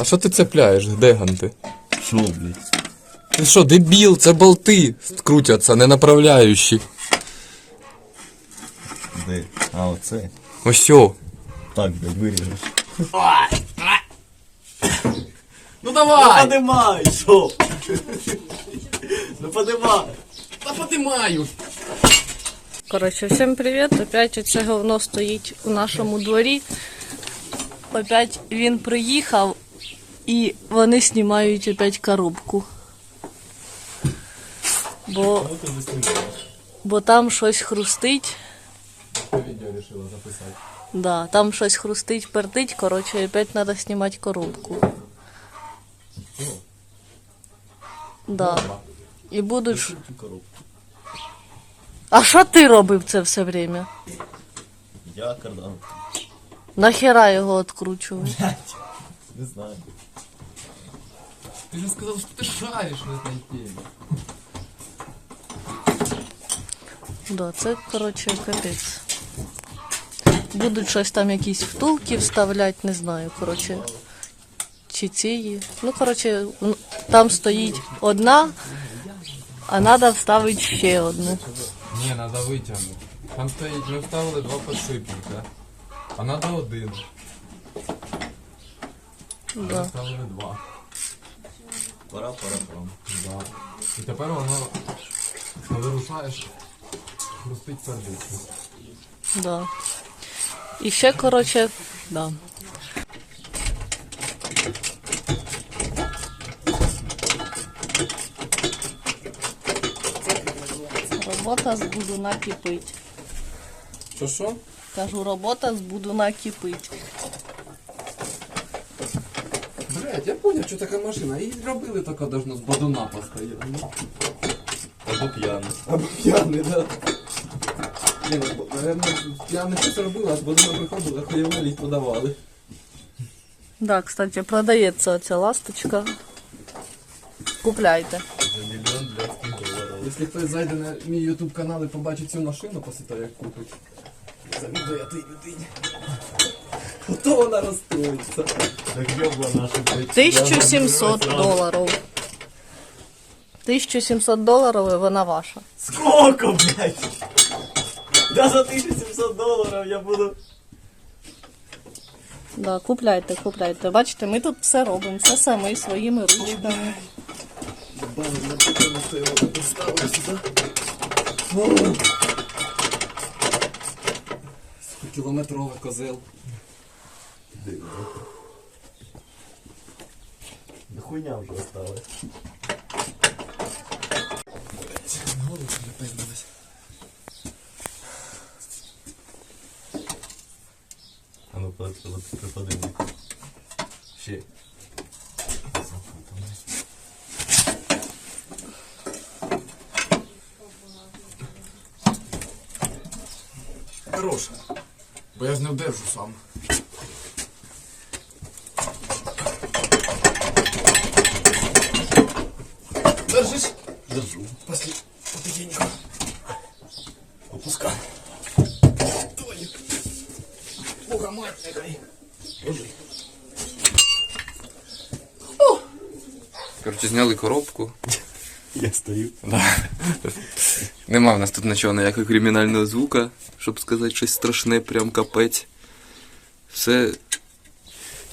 А що ти цепляєш? Де ганти? Що, блядь? Ти що, дебіл, це болти крутяться, не направляючі. Де? А, оце. Ось сьо. Так, блядь, виріжеш. Ну давай! Подимай, що? Ну подимай. Та подимаю! Коротше, всім привіт. Опять оце говно стоїть у нашому дворі. Опять він приїхав і вони знімають опять коробку. Бо, бо там щось хрустить. Відео вирішила записати. Да, там щось хрустить, пердить, коротше, опять треба знімати коробку. Да. І будуть. А що ти робив це все время? Я кардан. Нахера його відкручував? Не знаю. Ти ж сказав, що ти шариш в этой темі. Да, це, коротше, капець. Будуть щось там якісь втулки вставляти, не знаю, коротше. Чи ці. Ну, коротше, там стоїть одна, а треба вставити ще одну. Ні, треба витягнути. Там стоїть, ми вставили два підшипника. А треба один. Ми вставили два. Пора, пора, пора. Да. І тепер воно, коли рушаєш, хрустить сердечно. Да. І ще, коротше, да. Робота з будуна кипить. Що що? Кажу, робота з будуна кипить. Блять, я понял, що така машина. Її робили така должно з бадуна постоянно. Або п'яний. Або п'яний, да. Ну, бо, наверное, п'яний щось робили, а з бадуна приходили, хуєвали і подавали. Да, кстати, продається оця ласточка. Купляйте. За мільйон блядських доларів. Якщо хтось зайде на мій ютуб канал і побачить цю машину після того, як купить, завідую я тій людині. Ото вона розстроїться. Так йобла наша, блядь. 1700 доларів. 1700 доларів і вона ваша. Сколько, блядь? Да за 1700 доларів я буду... Да, купляйте, купляйте. Бачите, ми тут все робимо, все самі своїми ручками. На сюди. О! Кілометровий козел. Да хуйня вже осталась. Голову напиздилась. А ну припади. Ще. Хороша. Бо я ж не вдержу сам. Держу. Пошли. Потихеньку. Опускай. Ой. Бога мать, нехай. Ложи. Короче, зняли коробку. Я стою. Нема в нас тут нічого ніякого кримінального звука, щоб сказати щось страшне, прям капець. Все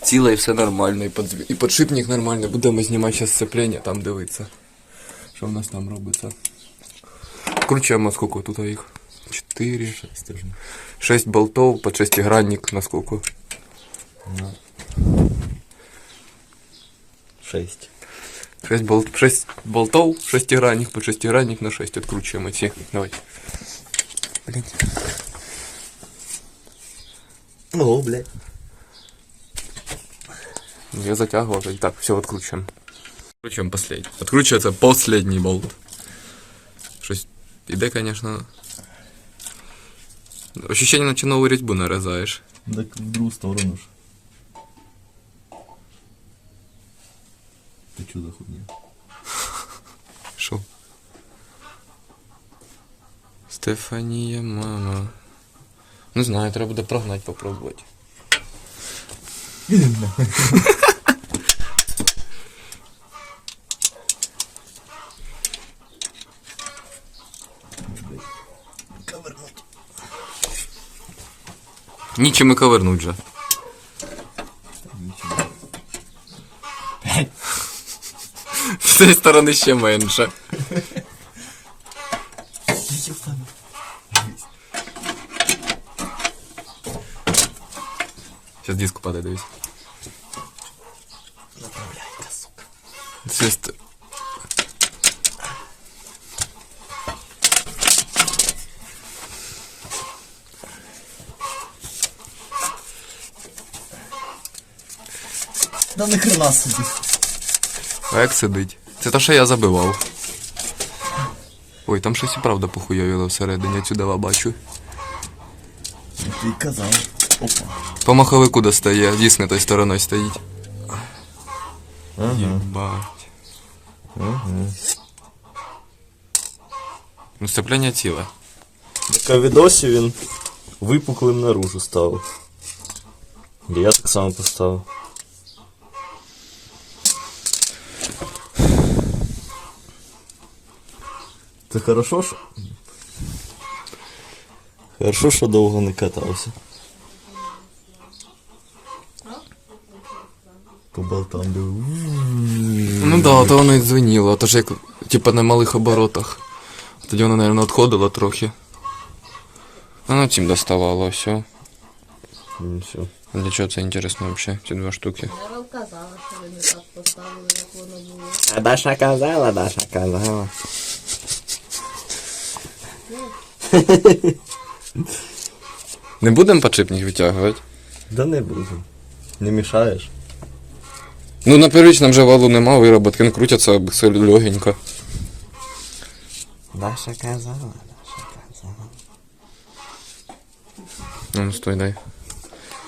ціле і все нормально, і подшипник нормальний. Будемо знімати зараз сцеплення, там дивитися. Що в нас там робиться. Кручуємо скільки тут їх? Чотири. Стежно. Шесть болтов под шестигранник на сколько? Шесть. Шесть, бол... шесть болтов, шестигранник под шестигранник на шесть. Откручиваем эти. Давай. Блин. О, блядь. Я затягивал. Так, все, откручиваем. Откручиваем последний. Откручивается последний болт. Щось іде, конечно. Ощущение, наче нову різьбу нарізаєш. Так в другу сторону ж. Ти чудо хуйня. Що? Стефанія, мама. Не знаю, треба буде прогнати попробувати. Нічим і ковернуть же. З цієї сторони ще менше. Сейчас диск падає, дивись. Направляйка, сука. Да не хрена собі. А як сидить? Це те, що я забивав. Ой, там щось і правда похуйовіло всередині, цюдова бачу. Ти казав. Опа. По маховику достає, не той стороною стоїть. Єбать. Ну, сцепляння ціле. На відосі він випуклим наружу став. І я так само поставив. Це хорошо, що. Хорошо, що довго не катався. По болтам диви. Ну да, то воно і дзвеніло, то ж як, типа на малих оборотах. Тоді воно, мабуть, відходило трохи. Воно цим доставало, все. Ну, все. А Для чого це інтересно взагалі, ці два штуки? Я казала, що ви не так поставили, як воно було. А Даша казала, Даша казала. Не будемо подшипник витягувати? Да не буду. Не мішаєш. Ну, на первичном же валу нема, вироботки, ну крутяться все легенько. Даша казала, Даша казала. Ну, стой, дай.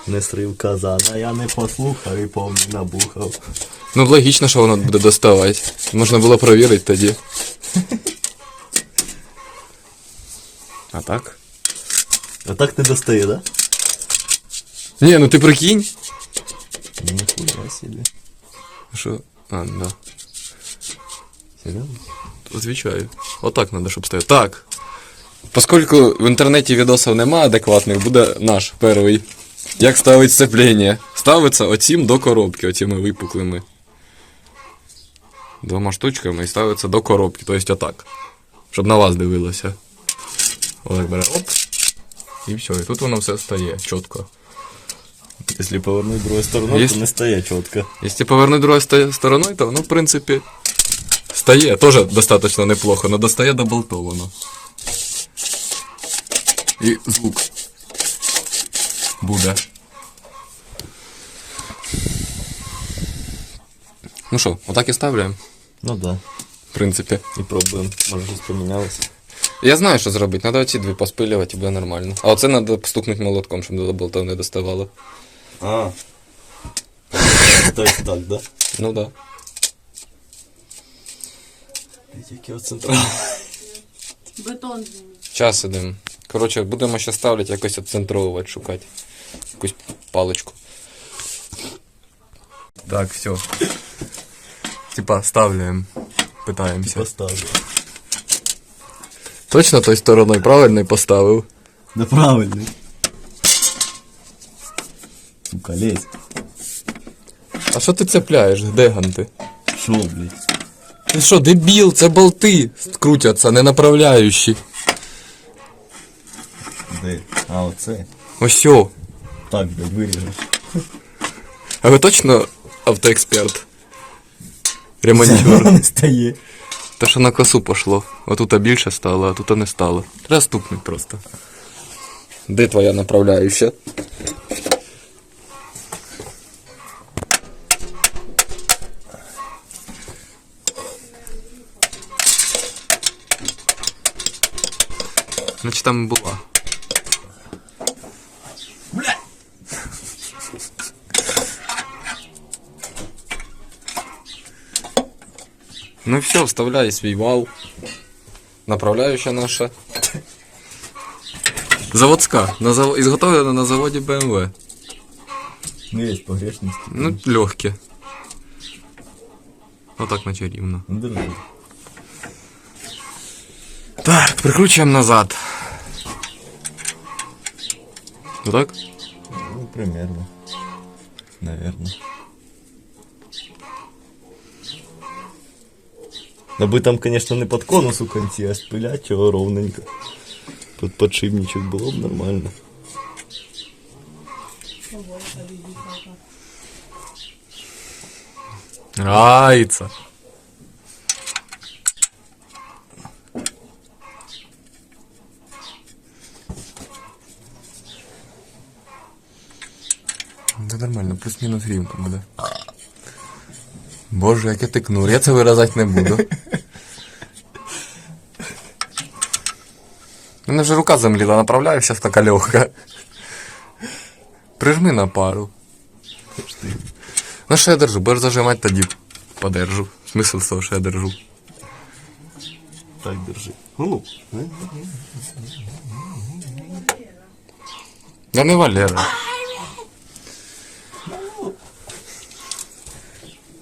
Не срив казана, я не послухав і повний набухав. Ну, логічно, що воно буде доставати. Можна було провірити тоді. А так? А так не достає, да? Ні, ну ти прикинь. Ніхуя собі. Що? А, да. Серйозно? Отвечаю. Отак надо, щоб стояти. Так. Поскольку в інтернеті відосів нема адекватних, буде наш перший. Як ставить сцеплення? Ставиться оцім до коробки, оціми випуклими. Двома штучками і ставиться до коробки, тобто отак. Щоб на вас дивилося. Отак бере. Оп. І все, і тут воно все стає чітко. Якщо повернути другою стороною, Есть- то не стає чітко. Якщо повернути другою ста- стороною, то воно, в принципі, стає. Теж достатньо неплохо, але достає до болтов воно. І звук буде. Ну що, отак і ставляємо, Ну да. в принципі. І пробуємо. Може щось помінялося. Я знаю, що зробити. Треба оці дві поспилювати і буде нормально. А оце треба стукнути молотком, щоб до болтов не доставало. А. Так, так, да? Ну да. Тільки от централ. Бетон Час ідемо. Коротше, будемо ще ставити, якось відцентровувати, шукати. Якусь паличку. Так, все. Типа, ставляємо. Питаємося. Поставлю. Точно той стороною правильно поставив. Да правильно. Сука, лезь. А що ти цепляєш? Де ганти? Шо, блядь? Ти що, дебіл, це болти крутяться, не направляючі. Де? А, оце. Ось сьо. Так, блядь, виріжеш. А ви точно автоексперт? Ремонтер. не стає. Те, що на косу пошло. Отут більше стало, а тут не стало. Треба просто. Де твоя направляюча? Значить там була. Ну все, вставляй свій вал. Направляюча наша. Заводська. На зав... Ізготовлена на заводі BMW. Ну, є погрешності. Ну, легке. Отак наче рівно. Ну, держи. Так, прикручуємо назад. Отак? примерно. Наверное. Аби там, конечно, не під конус у кінці, а спилять його ровненько. Під подшипничок було б нормально. Нравится. Да нормально, плюс-мінус рівно буде. Боже, яке ти кнур, я це виразати не буду. Мене вже рука замліла, направляю, зараз така легка. Прижми на пару. Ну що я держу, будеш зажимати тоді подержу. Смисл з того, що я держу. Так, держи. Ну, ну. Я не Валера.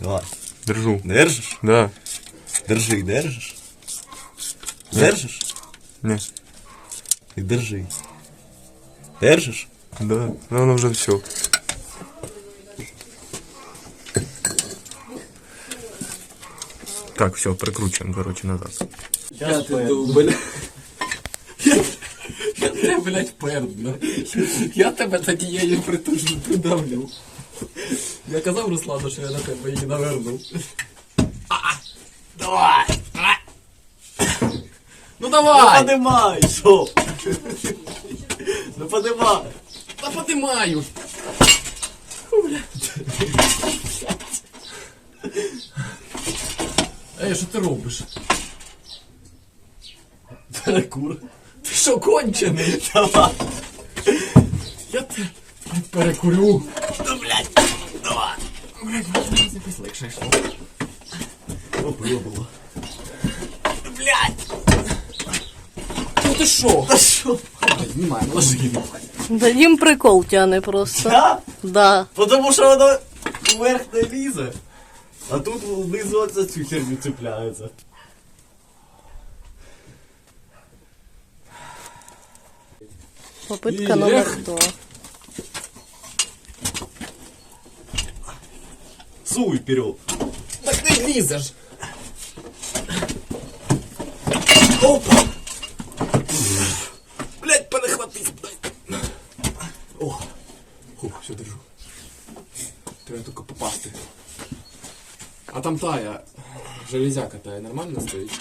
Давай. Держу. Держиш? Да. Держи, держиш. Держиш? Не. І держи. Держиш? Да. Ну воно вже все. Так, все, прикручуємо, короче, назад. Я дубль. Я тебе, блядь, пердну. Я тебе затією притужно придавлю. Я казав Руслану, що я на тебе її навернув. Давай! Ну давай! Подимай, що? Ну подимай. Та подимаю! Ей, що ти робиш? Перекур. Ти що кончений? Давай. Я тебе перекурю. Ну, блядь. Давай. Блядь, якось легше йшло. Опило було. Блядь! Ну ти що? Та що? Знімай, ложи. Да їм прикол тяне просто. Да? Да. Потому що воно вверх не лізе. А тут внизу за цю херню цепляється. Попитка Ілля. номер два. Суй вперед. Так не лізеш. Опа. Там тая, железяка тая нормально стоїть?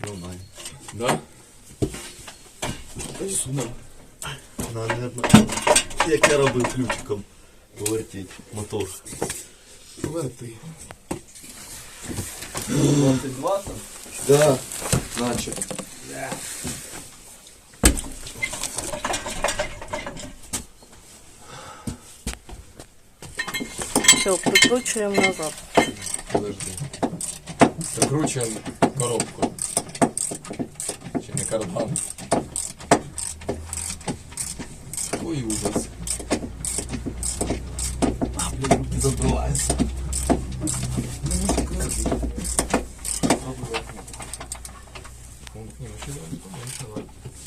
Нормально. Да? Та й. Наверно, як я робив ключиком повертіть мотор. Поверти. 22 там? Да, наче. Все, прикручуємо назад. Подожди. Закручуємо коробку. Чи не кардан. Ой, ужас. А, блин, руки забиваються.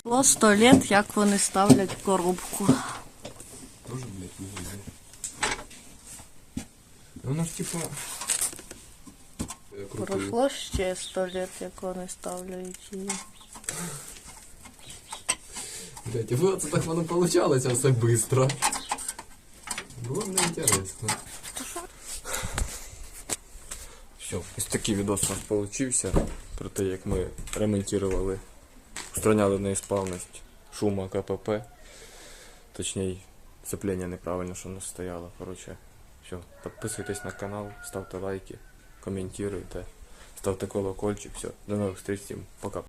Було 100 літ, як вони ставлять коробку. Тоже, блядь, виглядає. Воно ж типа... Я. Пройшло ще 100 літ, як вони ставляють її. Блять, це так воно получалося все быстро. Було мені інтересно. Все, ось такий відос у нас получився про те, як ми ремонтували, устраняли неісправність шума КПП. Точніше, сцеплення неправильно, що у нас стояло. Коротше, все, підписуйтесь на канал, ставте лайки, коментуйте, ставте колокольчик. Все, до нових встреч, всім пока.